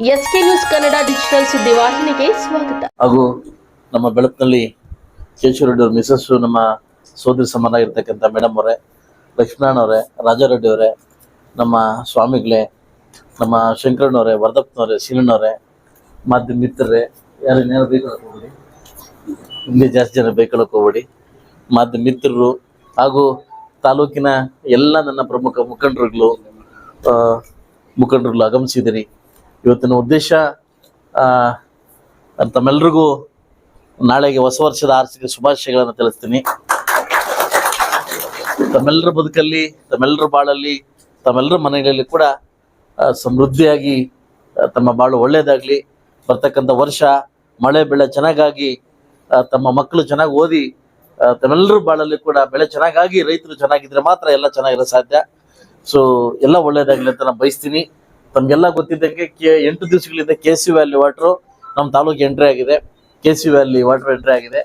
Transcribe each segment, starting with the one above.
S K news Kannada digital ಸುದ್ದಿವಾಹಿನಿಗೆ ಸ್ವಾಗತ. ಹಾಗೂ ನಮ್ಮ ಬೆಳಕಿನಲ್ಲಿ ಶೇಷರೆಡ್ಡಿ ಅವ್ರ ಮಿಸಸ್ ನಮ್ಮ ಸೋದರಿ ಸಮಾನ ಇರ್ತಕ್ಕಂಥ ಮೇಡಮ್ ಅವರೇ ಲಕ್ಷ್ಮೀನಾರಾಯಣ ಅವರೇ ರಾಜಾರೆಡ್ಡಿ ಅವರೇ, ನಮ್ಮ ಸ್ವಾಮಿಗಳೇ, ನಮ್ಮ ಶಂಕರಣ್ಣವರೇ ವರದಪ್ಪನವರೇ ಸೀನಣ್ಣವರೇ ಮಾಧ್ಯಮ ಮಿತ್ರರೇ, ಯಾರು ನೇರ ಬೈಕೊಳಕ್ ಹೋಗ್ಬೇಡಿ. ಇಲ್ಲಿ ಜಾಸ್ತಿ ಜನ ಬೇಕಾಳಕ್ಕೆ ಹೋಗ್ಬೇಡಿ. ಮಾಧ್ಯಮ ಮಿತ್ರರು ಹಾಗೂ ತಾಲೂಕಿನ ಎಲ್ಲ ನನ್ನ ಪ್ರಮುಖ ಮುಖಂಡರುಗಳು ಮುಖಂಡರುಗಳು ಆಗಮಿಸಿದಿರಿ ಇವತ್ತಿನ ಉದ್ದೇಶ ತಮ್ಮೆಲ್ರಿಗೂ ನಾಳೆಗೆ ಹೊಸ ವರ್ಷದ ಆರ್ಥಿಕ ಶುಭಾಶಯಗಳನ್ನು ತಿಳಿಸ್ತೀನಿ. ತಮ್ಮೆಲ್ಲರ ಬದುಕಲ್ಲಿ ತಮ್ಮೆಲ್ಲರ ಬಾಳಲ್ಲಿ ತಮ್ಮೆಲ್ಲರ ಮನೆಗಳಲ್ಲಿ ಕೂಡ ಸಮೃದ್ಧಿಯಾಗಿ ತಮ್ಮ ಬಾಳು ಒಳ್ಳೆಯದಾಗಲಿ ಬರ್ತಕ್ಕಂಥ ವರ್ಷ, ಮಳೆ, ಬೆಳೆ ಚೆನ್ನಾಗಾಗಿ ತಮ್ಮ ಮಕ್ಕಳು ಚೆನ್ನಾಗಿ ಓದಿ ತಮ್ಮೆಲ್ಲರ ಬಾಳಲ್ಲಿ ಕೂಡ ಬೆಳೆ ಚೆನ್ನಾಗಾಗಿ ರೈತರು ಚೆನ್ನಾಗಿದ್ರೆ ಮಾತ್ರ ಎಲ್ಲ ಚೆನ್ನಾಗಿರೋ ಸಾಧ್ಯ. ಸೊ ಎಲ್ಲ ಒಳ್ಳೇದಾಗಲಿ ಅಂತ ನಾನು ಬಯಸ್ತೀನಿ. ತಮ್ಗೆಲ್ಲ ಗೊತ್ತಿದ್ದಂಗೆ ಕೆ ಎಂಟು ದಿವಸಗಳಿಂದ ಕೆ ಸಿ ವ್ಯಾಲಿ ವಾಟ್ರು ನಮ್ಮ ತಾಲೂಕು ಎಂಟ್ರಿ ಆಗಿದೆ. K C valley water entry ಆಗಿದೆ.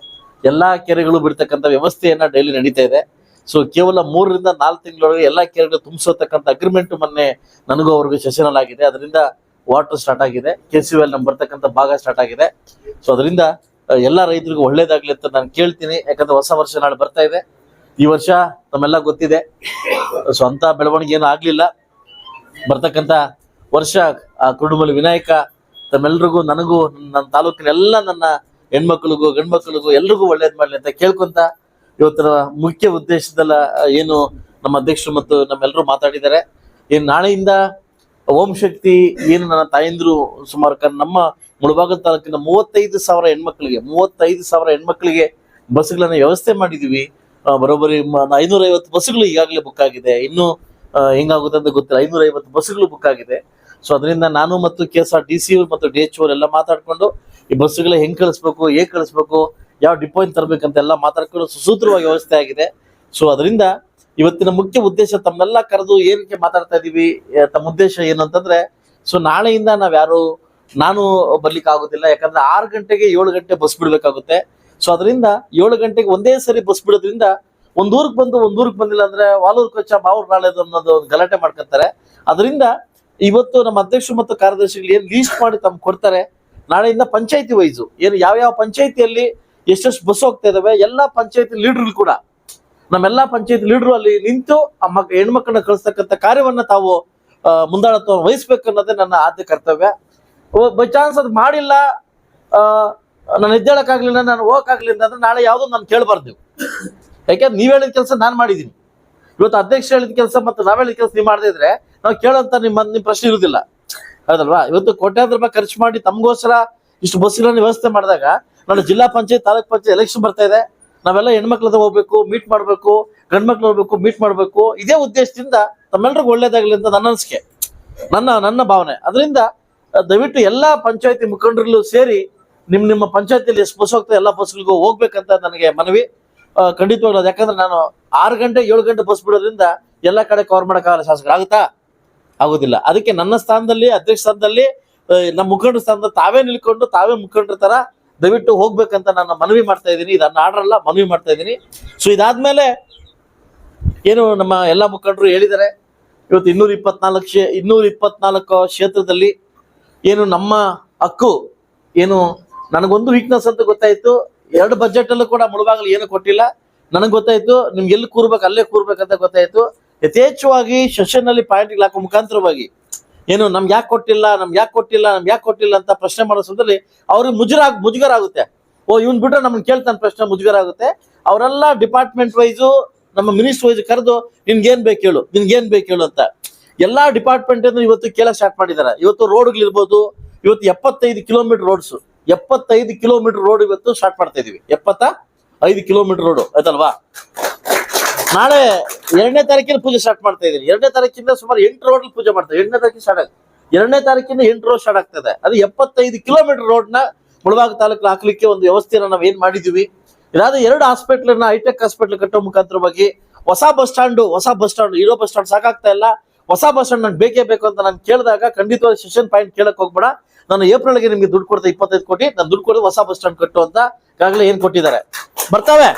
ಎಲ್ಲಾ ಕೆರೆಗಳು ಬಿಡ್ತಕ್ಕಂಥ ವ್ಯವಸ್ಥೆಯನ್ನ ಡೈಲಿ ನಡೀತಾ ಇದೆ. ಸೊ ಕೇವಲ ಮೂರರಿಂದ ನಾಲ್ಕು ತಿಂಗಳೊಳಗೆ ಎಲ್ಲಾ ಕೆರೆಗಳು ತುಂಬಿಸತಕ್ಕಂಥ ಅಗ್ರಿಮೆಂಟ್ ಮೊನ್ನೆ ನನಗೂ ಅವ್ರಿಗೂ ಸೆಷನಲ್ ಆಗಿದೆ. ಅದರಿಂದ ವಾಟರ್ ಸ್ಟಾರ್ಟ್ ಆಗಿದೆ. ಕೆ ಸಿ ವ್ಯಾಲಿ ನಮ್ಗೆ ಬರ್ತಕ್ಕಂಥ ಭಾಗ ಸ್ಟಾರ್ಟ್ ಆಗಿದೆ. ಸೊ ಅದರಿಂದ ಎಲ್ಲ ರೈತರಿಗೂ ಒಳ್ಳೇದಾಗ್ಲಿ ಅಂತ ನಾನು ಕೇಳ್ತೀನಿ. ಯಾಕಂದ್ರೆ ಹೊಸ ವರ್ಷ ನಾಳೆ ಬರ್ತಾ ಇದೆ. ಈ ವರ್ಷ ತಮ್ಮೆಲ್ಲ ಗೊತ್ತಿದೆ. ಸ್ವಂತ ಬೆಳವಣಿಗೆ ಏನು ಆಗ್ಲಿಲ್ಲ. ಬರ್ತಕ್ಕಂಥ ವರ್ಷ, ಆ ವಿನಾಯಕ, ತಮ್ಮೆಲ್ರಿಗೂ ನನಗೂ, ನನ್ನ ತಾಲೂಕಿನ ಎಲ್ಲ ನನ್ನ ಹೆಣ್ಮಕ್ಳಿಗೂ, ಗಂಡ್ಮಕ್ಳಿಗೂ ಎಲ್ರಿಗೂ ಒಳ್ಳೇದ್ ಮಾಡ್ಲಿ ಅಂತ ಕೇಳ್ಕೊಂತ ಇವತ್ತಿನ ಮುಖ್ಯ ಉದ್ದೇಶದಲ್ಲ ಏನು ನಮ್ಮ ಅಧ್ಯಕ್ಷರು ಮತ್ತು ನಮ್ಮೆಲ್ಲರೂ ಮಾತಾಡಿದ್ದಾರೆ. ಏನ್ ನಾಳೆಯಿಂದ ಓಂ ಶಕ್ತಿ, ಏನು ನನ್ನ ತಾಯಂದ್ರು ಸುಮಾರು ನಮ್ಮ ಮುಳಬಾಗದ ತಾಲೂಕಿನ ಮೂವತ್ತೈದು ಸಾವಿರ ಹೆಣ್ಮಕ್ಳಿಗೆ, ಮೂವತ್ತೈದು ಸಾವಿರ ಹೆಣ್ಮಕ್ಳಿಗೆ ಬಸ್ಗಳನ್ನ ವ್ಯವಸ್ಥೆ ಮಾಡಿದೀವಿ. ಬರೋಬ್ಬರಿ ಐನೂರ ಐವತ್ತು ಬಸ್ಗಳು ಈಗಾಗಲೇ ಬುಕ್ ಆಗಿದೆ. ಇನ್ನು ಹೆಂಗಾಗುತ್ತೆ ಅಂತ ಗೊತ್ತಿಲ್ಲ. ಐನೂರ ಐವತ್ತು ಬಸ್ಗಳು ಬುಕ್ ಆಗಿದೆ. ಸೊ ಅದರಿಂದ ನಾನು ಮತ್ತು K S R D C ಮತ್ತು ಡಿ ಎಚ್ ಎಲ್ಲ ಮಾತಾಡ್ಕೊಂಡು ಈ ಬಸ್ಸುಗಳ ಹೆಂಗ್ ಕಳಿಸ್ಬೇಕು, ಹೇಗ್ ಕಳಿಸ್ಬೇಕು, ಯಾವ ಡಿಪೋ ತರಬೇಕಂತ ಎಲ್ಲ ಮಾತಾಡ್ಕೊಂಡು ಸುಸೂತ್ರವಾಗಿ ವ್ಯವಸ್ಥೆ ಆಗಿದೆ. ಸೊ ಅದರಿಂದ ಇವತ್ತಿನ ಮುಖ್ಯ ಉದ್ದೇಶ ತಮ್ಮೆಲ್ಲ ಕರೆದು ಏನಕ್ಕೆ ಮಾತಾಡ್ತಾ ಇದೀವಿ ತಮ್ಮ ಉದ್ದೇಶ ಏನು ಅಂತಂದ್ರೆ ಸೊ ನಾಳೆಯಿಂದ ನಾವ್ಯಾರು ನಾನು ಬರ್ಲಿಕ್ಕೆ ಆಗೋದಿಲ್ಲ, ಯಾಕಂದ್ರೆ ಆರು ಗಂಟೆಗೆ ಏಳು ಗಂಟೆ ಬಸ್ ಬಿಡ್ಬೇಕಾಗುತ್ತೆ. ಸೊ ಅದರಿಂದ ಏಳು ಗಂಟೆಗೆ ಒಂದೇ ಸರಿ ಬಸ್ ಬಿಡೋದ್ರಿಂದ ಒಂದ್ ಬಂದು ಒಂದ್ ಬಂದಿಲ್ಲ ಅಂದ್ರೆ ವಾಲೂರ್ ಕೊಚ್ಚ ಮಾವೂರ್ ನಾಳೆದು ಅನ್ನೋದು ಒಂದು ಗಲಾಟೆ ಮಾಡ್ಕೊತಾರೆ. ಅದರಿಂದ ಇವತ್ತು ನಮ್ಮ ಅಧ್ಯಕ್ಷರು ಮತ್ತು ಕಾರ್ಯದರ್ಶಿಗಳು ಏನು ಲೀಸ್ಟ್ ಮಾಡಿ ತಮ್ಗೆ ಕೊಡ್ತಾರೆ ನಾಳೆಯಿಂದ ಪಂಚಾಯತಿ ವೈಸು ಏನು ಯಾವ ಯಾವ ಪಂಚಾಯತಿಯಲ್ಲಿ ಎಷ್ಟೆಷ್ಟು ಬಸ್ ಹೋಗ್ತಾ ಇದಾವೆ, ಎಲ್ಲಾ ಪಂಚಾಯತಿ ಲೀಡರ್ಗಳು ಕೂಡ. ನಮ್ಮೆಲ್ಲಾ ಪಂಚಾಯತಿ ಲೀಡರ್ ಅಲ್ಲಿ ನಿಂತು ಆ ಮಕ್, ಹೆಣ್ಮಕ್ಳನ್ನ ಕಳಿಸ್ತಕ್ಕಂಥ ಕಾರ್ಯವನ್ನ ತಾವು ಮುಂದಾಳತ್ವ ವಹಿಸ್ಬೇಕು ಅನ್ನೋದೇ ನನ್ನ ಆದ್ಯ ಕರ್ತವ್ಯ. ಬೈ ಚಾನ್ಸ್ ಅದು ಮಾಡಿಲ್ಲ ನಾನು ಎದ್ದೇಳಕ್ಕಾಗ್ಲಿಲ್ಲ, ನಾನು ಹೋಗಕ್ಕಾಗ್ಲಿಲ್ಲ ಅಂದ್ರೆ ನಾಳೆ ಯಾವುದೋ ನಾನು ಕೇಳಬಾರ್ದು ಯಾಕೆಂದ್ರೆ ನೀವ್ ಹೇಳಿದ ಕೆಲಸ ನಾನು ಮಾಡಿದೀನಿ. ಇವತ್ತು ಅಧ್ಯಕ್ಷ ಹೇಳಿದ ಕೆಲಸ ಮತ್ತೆ ನಾವ್ ಹೇಳಿದ ಕೆಲಸ ನೀವು ಮಾಡದೇ ಇದ್ರೆ ನಾವು ಕೇಳೋಂತ ನಿಮ್ಮ ನಿಮ್ ಪ್ರಶ್ನೆ ಇರುದಿಲ್ಲ. ಹೌದಲ್ವಾ? ಇವತ್ತು ಕೋಟ್ಯಾಂತರ ರೂಪಾಯಿ ಖರ್ಚು ಮಾಡಿ ತಮಗೋಸ್ಕರ ಇಷ್ಟು ಬಸ್ಗಳನ್ನು ವ್ಯವಸ್ಥೆ ಮಾಡಿದಾಗ ನಾಳೆ ಜಿಲ್ಲಾ ಪಂಚಾಯತ್, ತಾಲೂಕ್ ಪಂಚಾಯತ್ ಎಲೆಕ್ಷನ್ ಬರ್ತಾ ಇದೆ. ನಾವೆಲ್ಲ ಹೆಣ್ಮಕ್ಳದ ಹೋಗ್ಬೇಕು ಮೀಟ್ ಮಾಡ್ಬೇಕು, ಗಂಡ್ಮಕ್ಳು ಹೋಗ್ಬೇಕು ಮೀಟ್ ಮಾಡ್ಬೇಕು. ಇದೇ ಉದ್ದೇಶದಿಂದ ತಮ್ಮೆಲ್ರಿಗೂ ಒಳ್ಳೇದಾಗ್ಲಿ ಅಂತ ನನ್ನ ಅನಿಸಿಕೆ. ನನ್ನ ನನ್ನ ಭಾವನೆ. ಅದರಿಂದ ದಯವಿಟ್ಟು ಎಲ್ಲಾ ಪಂಚಾಯತಿ ಮುಖಂಡರಲ್ಲೂ ಸೇರಿ ನಿಮ್, ನಿಮ್ಮ ಪಂಚಾಯತಿಯಲ್ಲಿ ಎಷ್ಟು ಬಸ್ ಹೋಗ್ತದೆ, ಎಲ್ಲಾ ಬಸ್ಗಳಿಗೂ ಹೋಗ್ಬೇಕಂತ ನನಗೆ ಮನವಿ. ಖಂಡಿತವಾಗ್ಲೂ ಯಾಕಂದ್ರೆ ನಾನು ಆರು ಗಂಟೆ, ಏಳು ಗಂಟೆ ಬಸ್ ಬಿಡೋದ್ರಿಂದ ಎಲ್ಲ ಕಡೆ ಕವರ್ ಮಾಡಕ್ಕಾಗಲ್ಲ ಶಾಸಕರು. ಆಗುತ್ತಾ? ಆಗೋದಿಲ್ಲ. ಅದಕ್ಕೆ ನನ್ನ ಸ್ಥಾನದಲ್ಲಿ, ಅಧ್ಯಕ್ಷ ಸ್ಥಾನದಲ್ಲಿ ನಮ್ಮ ಮುಖಂಡರ ಸ್ಥಾನದಲ್ಲಿ ತಾವೇ ನಿಲ್ಕೊಂಡು, ತಾವೇ ಮುಖಂಡರ ತರ ದಯವಿಟ್ಟು ಹೋಗ್ಬೇಕಂತ ನಾನು ಮನವಿ ಮಾಡ್ತಾ ಇದ್ದೀನಿ. ಇದನ್ನ ಆರ್ಡರ್ ಅಲ್ಲ ಮನವಿ ಮಾಡ್ತಾ ಇದ್ದೀನಿ. ಸೊ ಇದಾದ್ಮೇಲೆ ಏನು ನಮ್ಮ ಎಲ್ಲ ಮುಖಂಡರು ಹೇಳಿದ್ದಾರೆ. ಇವತ್ತು ಇನ್ನೂರ ಇಪ್ಪತ್ನಾಲ್ಕು ಕ್ಷೇ ಇನ್ನೂರ ಇಪ್ಪತ್ನಾಲ್ಕು ಕ್ಷೇತ್ರದಲ್ಲಿ ಏನು ನಮ್ಮ ಹಕ್ಕು, ಏನು ನನಗೊಂದು ವೀಕ್ನೆಸ್ ಅಂತ ಗೊತ್ತಾಯ್ತು. ಎರಡು ಬಜೆಟ್ ಅಲ್ಲೂ ಕೂಡ ಮುಳುಬಾಗಲು ಏನು ಕೊಟ್ಟಿಲ್ಲ. ನನಗೆ ಗೊತ್ತಾಯ್ತು, ನಿಮ್ಗೆ ಎಲ್ಲಿ ಕೂರ್ಬೇಕು, ಅಲ್ಲೇ ಕೂರ್ಬೇಕಂತ ಗೊತ್ತಾಯ್ತು. ಯಥೇಚ್ಛವಾಗಿ ಸೆಷನ್ ಅಲ್ಲಿ ಪಾಯಿಂಟ್ ಹಾಕೋ ಮುಖಾಂತರವಾಗಿ, ಏನು ನಮ್ಗೆ ಯಾಕೆ ಕೊಟ್ಟಿಲ್ಲ, ನಮ್ಗೆ ಯಾಕೆ ಕೊಟ್ಟಿಲ್ಲ, ನಮ್ಗೆ ಯಾಕೆ ಕೊಟ್ಟಿಲ್ಲ ಅಂತ ಪ್ರಶ್ನೆ ಮಾಡೋ ಸಂದರ್ಭದಲ್ಲಿ ಅವ್ರಿಗೆ ಮುಜುರ ಮುಜುಗರ ಆಗುತ್ತೆ ಓ, ಇವ್ನ್ ಬಿಟ್ರೆ ನಮ್ಗೆ ಕೇಳ್ತಾನೆ ಪ್ರಶ್ನೆ ಮುಜುಗರ ಆಗುತ್ತೆ ಅವರೆಲ್ಲ ಡಿಪಾರ್ಟ್ಮೆಂಟ್ ವೈಸು ನಮ್ಮ ಮಿನಿಸ್ಟರ್ ವೈಸ್ ಕರೆದು ನಿನ್ಗೇನ್ ಬೇಕು ಹೇಳು ನಿನ್ಗೇನ್ ಬೇಕು ಹೇಳು ಅಂತ. ಎಲ್ಲಾ ಡಿಪಾರ್ಟ್ಮೆಂಟ್ ಇವತ್ತು ಕೇಳಕ್ ಸ್ಟಾರ್ಟ್ ಮಾಡಿದ್ದಾರೆ. ಇವತ್ತು ರೋಡ್ಗಳಿರ್ಬೋದು ಇವತ್ತು ಎಪ್ಪತ್ತೈದು ಕಿಲೋಮೀಟರ್ ರೋಡ್ಸ್ ಎಪ್ಪತ್ತೈದು ಕಿಲೋಮೀಟರ್ ರೋಡ್ ಇವತ್ತು ಸ್ಟಾರ್ಟ್ ಮಾಡ್ತಾ ಇದೀವಿ. ಎಪ್ಪತ್ತ ಐದು ಕಿಲೋಮೀಟರ್ ರೋಡ್ ಆಯ್ತಲ್ವಾ? ನಾಳೆ ಎರಡನೇ ತಾರೀಕಿನ ಪೂಜೆ ಸ್ಟಾರ್ಟ್ ಮಾಡ್ತಾ ಇದೀನಿ. ಎರಡನೇ ತಾರೀಕಿಂದ ಸುಮಾರು ಎಂಟು ರೋಡ್ ಪೂಜೆ ಮಾಡ್ತಾರೆ ಎಂಟನೇ ತಾರೀಕಿನ ಸ್ಟಾರ್ಟ್ ಆಗುತ್ತೆ ಎರಡನೇ ತಾರೀಕಿಂದ ಎಂಟು ರೋಡ್ ಸ್ಟಾರ್ಟ್ ಆಗ್ತದೆ. ಅದು ಎಪ್ಪತ್ತೈದು ಕಿಲೋಮೀಟರ್ ರೋಡ್ನ ಮುಳಬಾಗ ತಾಲೂಕು ಹಾಕ್ಲಿಕ್ಕೆ ಒಂದು ವ್ಯವಸ್ಥೆನ ನಾವು ಏನ್ ಮಾಡಿದೀವಿ? ಇದಾದ ಎರಡು ಹಾಸ್ಪಿಟ್ಲ್ನ ಹೈಟೆಕ್ ಹಾಸ್ಪಿಟ್ಲ್ ಕಟ್ಟೋ ಮುಖಾಂತರವಾಗಿ ಹೊಸ ಬಸ್ ಸ್ಟಾಂಡ್ ಹೊಸ ಬಸ್ ಸ್ಟಾಂಡ್ ಇರೋ ಬಸ್ ಸ್ಟಾಂಡ್ ಸಾಕಾಗ್ತಾ ಇಲ್ಲ. ಹೊಸ ಬಸ್ ಸ್ಟ್ಯಾಂಡ್ ನಂಗೆ ಬೇಕೇ ಬೇಕು ಅಂತ ನಾನು ಕೇಳಿದಾಗ ಖಂಡಿತವಾಗಿ ಸೆಷನ್ ಪಾಯಿಂಟ್ ಕೇಳಕ್ ಹೋಗ್ಬೇಡ. ನಾನು ಏಪ್ರಿಲ್ಗೆ ನಿಮ್ಗೆ ದುಡ್ಡು ಕೊಡ್ತಾ ಇಪ್ಪತ್ತೈದು ಕೋಟಿ. ನಾನು ದುಡ್ಡು ಕೊಡೋದು ಹೊಸ ಬಸ್ ಸ್ಟ್ಯಾಂಡ್ ಕಟ್ಟು ಅಂತ ಈಗಾಗಲೇ ಏನ್ ಕೊಟ್ಟಿದ್ದಾರೆ. ಬರ್ತಾವೆ.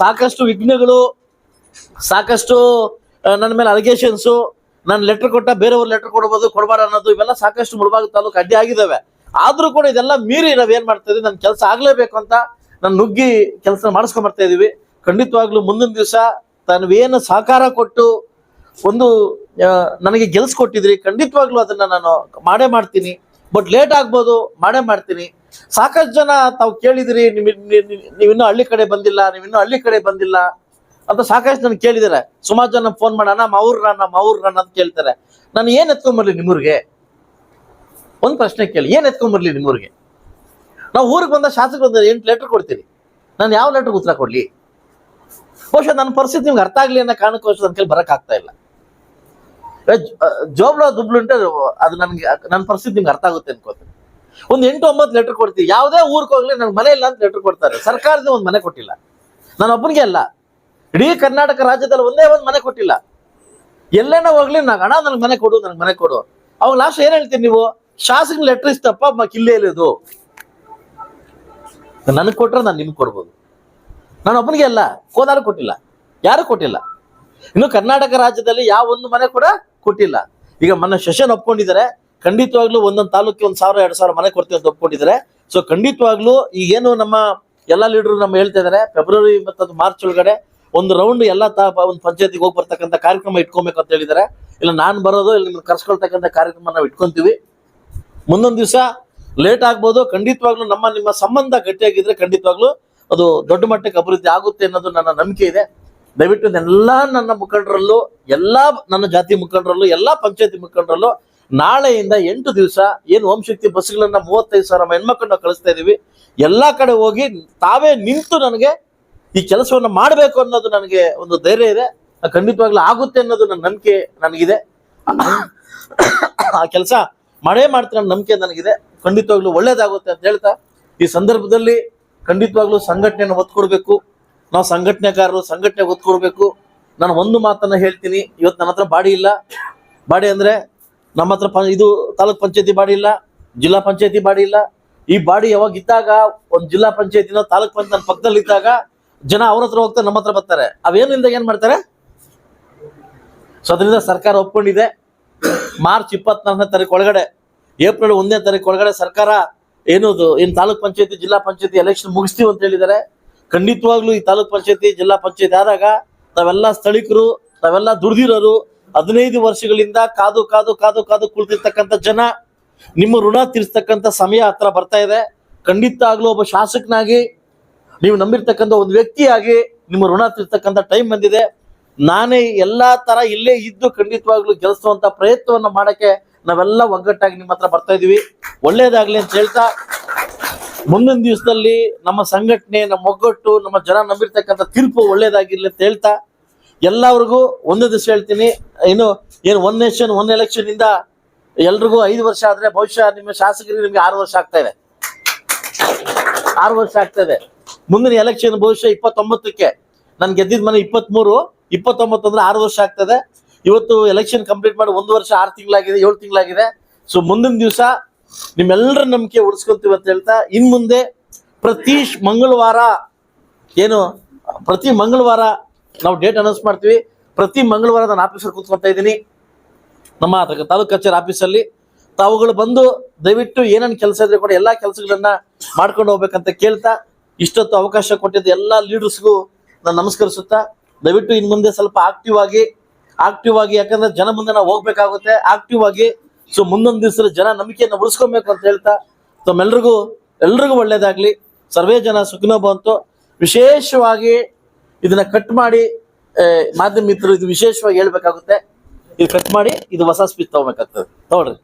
ಸಾಕಷ್ಟು ವಿಘ್ನಗಳು, ಸಾಕಷ್ಟು ನನ್ನ ಮೇಲೆ ಅಲಿಗೇಷನ್ಸು ನಾನು ಲೆಟರ್ ಕೊಟ್ಟ, ಬೇರೆಯವ್ರು ಲೆಟರ್ ಕೊಡ್ಬೋದು ಕೊಡಬಾರ ಅನ್ನೋದು, ಇವೆಲ್ಲ ಸಾಕಷ್ಟು ಮುಳುಬಾಗ ತಾಲೂಕು ಅಡ್ಡಿ ಆಗಿದ್ದಾವೆ. ಆದ್ರೂ ಕೂಡ ಇದೆಲ್ಲ ಮೀರಿ ನಾವು ಏನ್ ಮಾಡ್ತಾ ಇದೀವಿ? ನನ್ನ ಕೆಲಸ ಆಗ್ಲೇಬೇಕು ಅಂತ ನಾನು ನುಗ್ಗಿ ಕೆಲಸ ಮಾಡಿಸ್ಕೊಂಡ್ ಬರ್ತಾ ಇದೀವಿ. ಖಂಡಿತವಾಗ್ಲೂ ಮುಂದಿನ ದಿವಸ ತನ್ನವೇನು ಸಹಕಾರ ಕೊಟ್ಟು ಒಂದು ನನಗೆ ಗೆಲ್ಸ್ಕೊಟ್ಟಿದ್ರಿ, ಖಂಡಿತವಾಗ್ಲೂ ಅದನ್ನ ನಾನು ಮಾಡೇ ಮಾಡ್ತೀನಿ. ಬಟ್ ಲೇಟ್ ಆಗ್ಬೋದು, ಮಾಡೇ ಮಾಡ್ತೀನಿ. ಸಾಕಷ್ಟು ಜನ ತಾವು ಕೇಳಿದಿರಿ, ನಿಮ್ ನೀವಿನ್ನೂ ಹಳ್ಳಿ ಕಡೆ ಬಂದಿಲ್ಲ ನೀವಿನ್ನೂ ಹಳ್ಳಿ ಕಡೆ ಬಂದಿಲ್ಲ ಅಂತ ಸಾಕಷ್ಟು ನನ್ಗೆ ಕೇಳಿದಾರೆ ಸುಮಾರು ಜನ ಫೋನ್ ಮಾಡೋಣ, ನಮ್ಮ ಅವ್ರ ನಮ್ಮ ಅವ್ರ ಅಂತ ಕೇಳ್ತಾರೆ. ನಾನು ಏನ್ ಎತ್ಕೊಂಬರ್ಲಿ ನಿಮ್ಮೂರಿಗೆ? ಒಂದ್ ಪ್ರಶ್ನೆ ಕೇಳಿ, ಏನ್ ಎತ್ಕೊಂಬರ್ಲಿ ನಿಮ್ಮೂರ್ಗೆ? ನಾವು ಊರಿಗೆ ಬಂದ ಶಾಸಕರು ಒಂದು ಎಂಟು ಲೆಟರ್ ಕೊಡ್ತೀರಿ. ನಾನು ಯಾವ ಲೆಟರ್ ಉತ್ತರ ಕೊಡ್ಲಿ? ಬಹುಶಃ ನನ್ನ ಪರಿಸ್ಥಿತಿ ನಿಮ್ಗೆ ಅರ್ಥ ಆಗ್ಲಿ ಅನ್ನೋ ಕಾರಣಕ್ಕೋಸ್ಕರ ನನ್ನ ಬರಕ್ ಆಗ್ತಾ ಇಲ್ಲ. ಜೋಬ್ಲ ದುಬ್ಳು ಅಂತ ಅದು ನನ್ಗೆ ನನ್ನ ಪರಿಸ್ಥಿತಿ ನಿಮ್ಗೆ ಅರ್ಥ ಆಗುತ್ತೆ ಅನ್ಕೋತೀನಿ. ಒಂದು ಎಂಟು ಒಂಬತ್ತು ಲೆಟರ್ ಕೊಡ್ತೀವಿ. ಯಾವುದೇ ಊರಿಗೆ ಹೋಗ್ಲಿ ನನ್ಗೆ ಮನೆ ಇಲ್ಲ ಅಂತ ಲೆಟರ್ ಕೊಡ್ತಾರೆ. ಸರ್ಕಾರದ ಒಂದು ಮನೆ ಕೊಟ್ಟಿಲ್ಲ. ನಾನು ಒಬ್ಬನಿಗೆ ಅಲ್ಲ. ಇಡೀ ಕರ್ನಾಟಕ ರಾಜ್ಯದಲ್ಲಿ ಒಂದೇ ಒಂದು ಮನೆ ಕೊಟ್ಟಿಲ್ಲ. ಎಲ್ಲೇನ ಹೋಗ್ಲಿ ನಾ ಹಣ ನನಗೆ ಮನೆ ಕೊಡು, ನನ್ಗೆ ಮನೆ ಕೊಡು. ಅವಾಗ ಲಾಸ್ಟ್ ಏನ್ ಹೇಳ್ತೀನಿ ನೀವು? ಶಾಸನ ಲೆಟರ್ ಇಸ್ತಪ್ಪ ಇಲ್ಲೇ ಕಿಲ್ಲೇ ಇದು ನನಗೆ ಕೊಟ್ರೆ ನಾನು ನಿಮ್ಗೆ ಕೊಡ್ಬೋದು. ನಾನು ಒಬ್ಬನಿಗೆ ಅಲ್ಲ. ಕೋದಾರು ಕೊಟ್ಟಿಲ್ಲ. ಯಾರು ಕೊಟ್ಟಿಲ್ಲ? ಇನ್ನು ಕರ್ನಾಟಕ ರಾಜ್ಯದಲ್ಲಿ ಯಾವ ಒಂದು ಮನೆ ಕೂಡ ಕೊಟ್ಟಿಲ್ಲ ಈಗ ಮೊನ್ನೆ ಸೆಷನ್ ಒಪ್ಕೊಂಡಿದ್ದಾರೆ. ಖಂಡಿತವಾಗ್ಲೂ ಒಂದೊಂದು ತಾಲೂಕಿಗೆ ಒಂದು ಸಾವಿರ, ಎರಡು ಸಾವಿರ ಮನೆ ಕೊಡ್ತೀವಿ ಅಂತ ಒಪ್ಕೊಂಡಿದ್ದಾರೆ. ಸೊ ಖಂಡಿತವಾಗ್ಲೂ ಈಗೇನು ನಮ್ಮ ಎಲ್ಲಾ ಲೀಡರ್ ನಮ್ಮ ಹೇಳ್ತಾ ಇದಾರೆ ಫೆಬ್ರವರಿ ಮತ್ತು ಮಾರ್ಚ್ ಒಳಗಡೆ ಒಂದು ರೌಂಡ್ ಎಲ್ಲ ತಾ, ಒಂದು ಪಂಚಾಯತಿಗೆ ಹೋಗಿ ಬರ್ತಕ್ಕಂಥ ಕಾರ್ಯಕ್ರಮ ಇಟ್ಕೊಬೇಕು ಅಂತ ಹೇಳಿದ್ದಾರೆ. ಇಲ್ಲ, ನಾನು ಬರೋದು, ಇಲ್ಲ ನಿಮ್ಗೆ ಕರ್ಸ್ಕೊಳ್ತಕ್ಕಂಥ ಕಾರ್ಯಕ್ರಮ ನಾವು ಇಟ್ಕೊಂತೀವಿ. ಮುಂದೊಂದು ದಿವಸ ಲೇಟ್ ಆಗ್ಬೋದು. ಖಂಡಿತವಾಗ್ಲೂ ನಮ್ಮ, ನಿಮ್ಮ ಸಂಬಂಧ ಗಟ್ಟಿಯಾಗಿದ್ರೆ ಖಂಡಿತವಾಗ್ಲೂ ಅದು ದೊಡ್ಡ ಮಟ್ಟಕ್ಕೆ ಅಭಿವೃದ್ಧಿ ಆಗುತ್ತೆ ಅನ್ನೋದು ನನ್ನ ನಂಬಿಕೆ ಇದೆ. ದಯವಿಟ್ಟು ಎಲ್ಲ ನನ್ನ ಮುಖಂಡರಲ್ಲೂ, ಎಲ್ಲ ನನ್ನ ಜಾತಿ ಮುಖಂಡರಲ್ಲೂ, ಎಲ್ಲ ಪಂಚಾಯತಿ ಮುಖಂಡರಲ್ಲೂ ನಾಳೆಯಿಂದ ಎಂಟು ದಿವಸ ಏನು ಓಂಶಕ್ತಿ ಬಸ್ಗಳನ್ನ ಮೂವತ್ತೈದು ಸಾವಿರ ಹೆಣ್ಮಕ್ಳನ್ನ ಕಳಿಸ್ತಾ ಇದೀವಿ. ಎಲ್ಲ ಕಡೆ ಹೋಗಿ ತಾವೇ ನಿಂತು ನನಗೆ ಈ ಕೆಲಸವನ್ನು ಮಾಡಬೇಕು ಅನ್ನೋದು ನನಗೆ ಒಂದು ಧೈರ್ಯ ಇದೆ. ಖಂಡಿತವಾಗ್ಲೂ ಆಗುತ್ತೆ ಅನ್ನೋದು ನನ್ನ ನಂಬಿಕೆ ನನಗಿದೆ. ಆ ಕೆಲಸ ಮಾಡೇ ಮಾಡ್ತೀನಿ ನಂಬಿಕೆ ನನಗಿದೆ. ಖಂಡಿತವಾಗ್ಲೂ ಒಳ್ಳೇದಾಗುತ್ತೆ ಅಂತ ಹೇಳ್ತಾ, ಈ ಸಂದರ್ಭದಲ್ಲಿ ಖಂಡಿತವಾಗ್ಲೂ ಸಂಘಟನೆಯನ್ನು ಒತ್ತು ಕೊಡ್ಬೇಕು. ನಾವು ಸಂಘಟನೆಕಾರರು ಸಂಘಟನೆ ಒತ್ಕೊಡ್ಬೇಕು. ನಾನು ಒಂದು ಮಾತನ್ನ ಹೇಳ್ತೀನಿ. ಇವತ್ತು ನನ್ನ ಹತ್ರ ಬಾಡಿ ಇಲ್ಲ. ಬಾಡಿ ಅಂದ್ರೆ ನಮ್ಮ ಹತ್ರ ಇದು ತಾಲೂಕ್ ಪಂಚಾಯತಿ ಬಾಡಿ ಇಲ್ಲ, ಜಿಲ್ಲಾ ಪಂಚಾಯತಿ ಬಾಡಿ ಇಲ್ಲ. ಈ ಬಾಡಿ ಯಾವಾಗ ಇದ್ದಾಗ, ಒಂದು ಜಿಲ್ಲಾ ಪಂಚಾಯತಿನ ತಾಲೂಕ್ ಪಂಚಾಯತ್ ನನ್ನ ಪಕ್ಕದಲ್ಲಿ ಇದ್ದಾಗ ಜನ ಅವ್ರ ಹತ್ರ ಹೋಗ್ತಾರೆ, ನಮ್ಮ ಹತ್ರ ಬರ್ತಾರೆ. ಅವೇನು ಇಲ್ದಾಗ ಏನ್ ಮಾಡ್ತಾರೆ? ಸೊ ಅದರಿಂದ ಸರ್ಕಾರ ಒಪ್ಕೊಂಡಿದೆ. ಮಾರ್ಚ್ ಇಪ್ಪತ್ನಾಲ್ಕನೇ ತಾರೀಕು ಒಳಗಡೆ, ಏಪ್ರಿಲ್ ಒಂದನೇ ತಾರೀಕು ಒಳಗಡೆ ಸರ್ಕಾರ ಏನದು ಏನು ತಾಲೂಕ್ ಪಂಚಾಯತಿ, ಜಿಲ್ಲಾ ಪಂಚಾಯತಿ ಎಲೆಕ್ಷನ್ ಮುಗಿಸ್ತೀವಿ ಅಂತ ಹೇಳಿದ್ದಾರೆ. ಖಂಡಿತವಾಗ್ಲೂ ಈ ತಾಲೂಕ್ ಪಂಚಾಯತಿ, ಜಿಲ್ಲಾ ಪಂಚಾಯತಿ ಆದಾಗ ತಾವೆಲ್ಲ ಸ್ಥಳೀಕರು, ತಾವೆಲ್ಲ ದುಡ್ದಿರೋರು ಹದಿನೈದು ವರ್ಷಗಳಿಂದ ಕಾದು ಕಾದು ಕಾದು ಕಾದು ಕುಳಿತಿರ್ತಕ್ಕಂಥ ಜನ, ನಿಮ್ಮ ಋಣ ತೀರಿಸ್ತಕ್ಕಂಥ ಸಮಯ ಹತ್ರ ಬರ್ತಾ ಇದೆ. ಖಂಡಿತ ಆಗ್ಲೂ ಒಬ್ಬ ಶಾಸಕನಾಗಿ ನೀವು ನಂಬಿರ್ತಕ್ಕಂಥ ಒಂದು ವ್ಯಕ್ತಿಯಾಗಿ ನಿಮ್ಮ ಋಣ ತೀರ್ತಕ್ಕಂಥ ಟೈಮ್ ಬಂದಿದೆ. ನಾನೇ ಎಲ್ಲಾ ತರ ಇಲ್ಲೇ ಇದ್ದು ಖಂಡಿತವಾಗ್ಲೂ ಗೆಲ್ಲಿಸುವಂತ ಪ್ರಯತ್ನವನ್ನ ಮಾಡಕ್ಕೆ ನಾವೆಲ್ಲ ಒಗ್ಗಟ್ಟಾಗಿ ನಿಮ್ಮ ಹತ್ರ ಬರ್ತಾ ಇದೀವಿ. ಒಳ್ಳೇದಾಗ್ಲಿ ಅಂತ ಹೇಳ್ತಾ ಮುಂದಿನ ದಿವಸದಲ್ಲಿ ನಮ್ಮ ಸಂಘಟನೆ, ನಮ್ಮ ಒಗ್ಗಟ್ಟು, ನಮ್ಮ ಜನ ನಂಬಿರ್ತಕ್ಕಂಥ ತೀರ್ಪು ಒಳ್ಳೇದಾಗಿರ್ಲಿ ಅಂತ ಹೇಳ್ತಾ ಎಲ್ಲರಿಗೂ ಒಂದೇ ದಿವಸ ಹೇಳ್ತೀನಿ. ಏನು ಏನು ಒನ್ ನೇಷನ್ ಒನ್ ಎಲೆಕ್ಷನ್ ಇಂದ ಎಲ್ರಿಗೂ ಐದು ವರ್ಷ ಆದ್ರೆ ಬಹುಶಃ ನಿಮ್ಮ ಶಾಸಕರಿಗೆ ನಿಮ್ಗೆ ಆರು ವರ್ಷ ಆಗ್ತಾ ಇದೆ. ಆರು ವರ್ಷ ಆಗ್ತಾ ಇದೆ. ಮುಂದಿನ ಎಲೆಕ್ಷನ್ ಬಹುಶಃ ಇಪ್ಪತ್ತೊಂಬತ್ತಕ್ಕೆ. ನಾನು ಗೆದ್ದಿದ ಮನೆ ಇಪ್ಪತ್ಮೂರು, ಇಪ್ಪತ್ತೊಂಬತ್ತು ಅಂದ್ರೆ ಆರು ವರ್ಷ ಆಗ್ತದೆ ಇವತ್ತು ಎಲೆಕ್ಷನ್ ಕಂಪ್ಲೀಟ್ ಮಾಡಿ ಒಂದು ವರ್ಷ ಆರು ತಿಂಗಳಾಗಿದೆ, ಏಳು ತಿಂಗಳಾಗಿದೆ. ಸೊ ಮುಂದಿನ ದಿವಸ ನಿಮ್ಮೆಲ್ಲರ ನಂಬಿಕೆ ಉಳಿಸ್ಕೊಂತೀವಿ ಅಂತ ಹೇಳ್ತಾ, ಇನ್ ಮುಂದೆ ಪ್ರತಿ ಮಂಗಳವಾರ ಏನು, ಪ್ರತಿ ಮಂಗಳವಾರ ನಾವು ಡೇಟ್ ಅನೌನ್ಸ್ ಮಾಡ್ತೀವಿ. ಪ್ರತಿ ಮಂಗಳವಾರ ನಾನು ಆಫೀಸರ್ ಕೂತ್ಕೊತಾ ಇದ್ದೀನಿ. ನಮ್ಮ ತಾಲೂಕು ಕಚೇರಿ ಆಫೀಸಲ್ಲಿ ತಾವುಗಳು ಬಂದು ದಯವಿಟ್ಟು ಏನೇನು ಕೆಲಸ ಇದ್ರೆ ಕೂಡ ಎಲ್ಲಾ ಕೆಲಸಗಳನ್ನ ಮಾಡ್ಕೊಂಡು ಹೋಗ್ಬೇಕಂತ ಕೇಳ್ತಾ, ಇಷ್ಟೊತ್ತು ಅವಕಾಶ ಕೊಟ್ಟಿದ್ದ ಎಲ್ಲಾ ಲೀಡರ್ಸ್ಗೂ ನಾನು ನಮಸ್ಕರಿಸುತ್ತಾ, ದಯವಿಟ್ಟು ಇನ್ ಮುಂದೆ ಸ್ವಲ್ಪ ಆಕ್ಟಿವ್ ಆಗಿ ಆಕ್ಟಿವ್ ಆಗಿ, ಯಾಕಂದ್ರೆ ಜನ ಮುಂದೆ ನಾವು ಹೋಗ್ಬೇಕಾಗುತ್ತೆ. ಆಕ್ಟಿವ್ ಆಗಿ ಸೊ ಮುಂದೊಂದು ದಿವಸ ಜನ ನಂಬಿಕೆಯನ್ನು ಉಳಿಸ್ಕೊಬೇಕು ಅಂತ ಹೇಳ್ತಾ ತಮ್ಮೆಲ್ರಿಗೂ, ಎಲ್ರಿಗೂ ಒಳ್ಳೇದಾಗ್ಲಿ. ಸರ್ವೇ ಜನ ಸುಖಿನೋ ಬಂತು ವಿಶೇಷವಾಗಿ ಇದನ್ನ ಕಟ್ ಮಾಡಿ ಮಾಧ್ಯಮ ಮಿತ್ರರು ಇದು ವಿಶೇಷವಾಗಿ ಹೇಳ್ಬೇಕಾಗುತ್ತೆ. ಇದು ಕಟ್ ಮಾಡಿ, ಇದು ಹೊಸ ಸ್ಪೀಚ್ ತಗೋಬೇಕಾಗ್ತದೆ. ತಗೊಳ್ರಿ.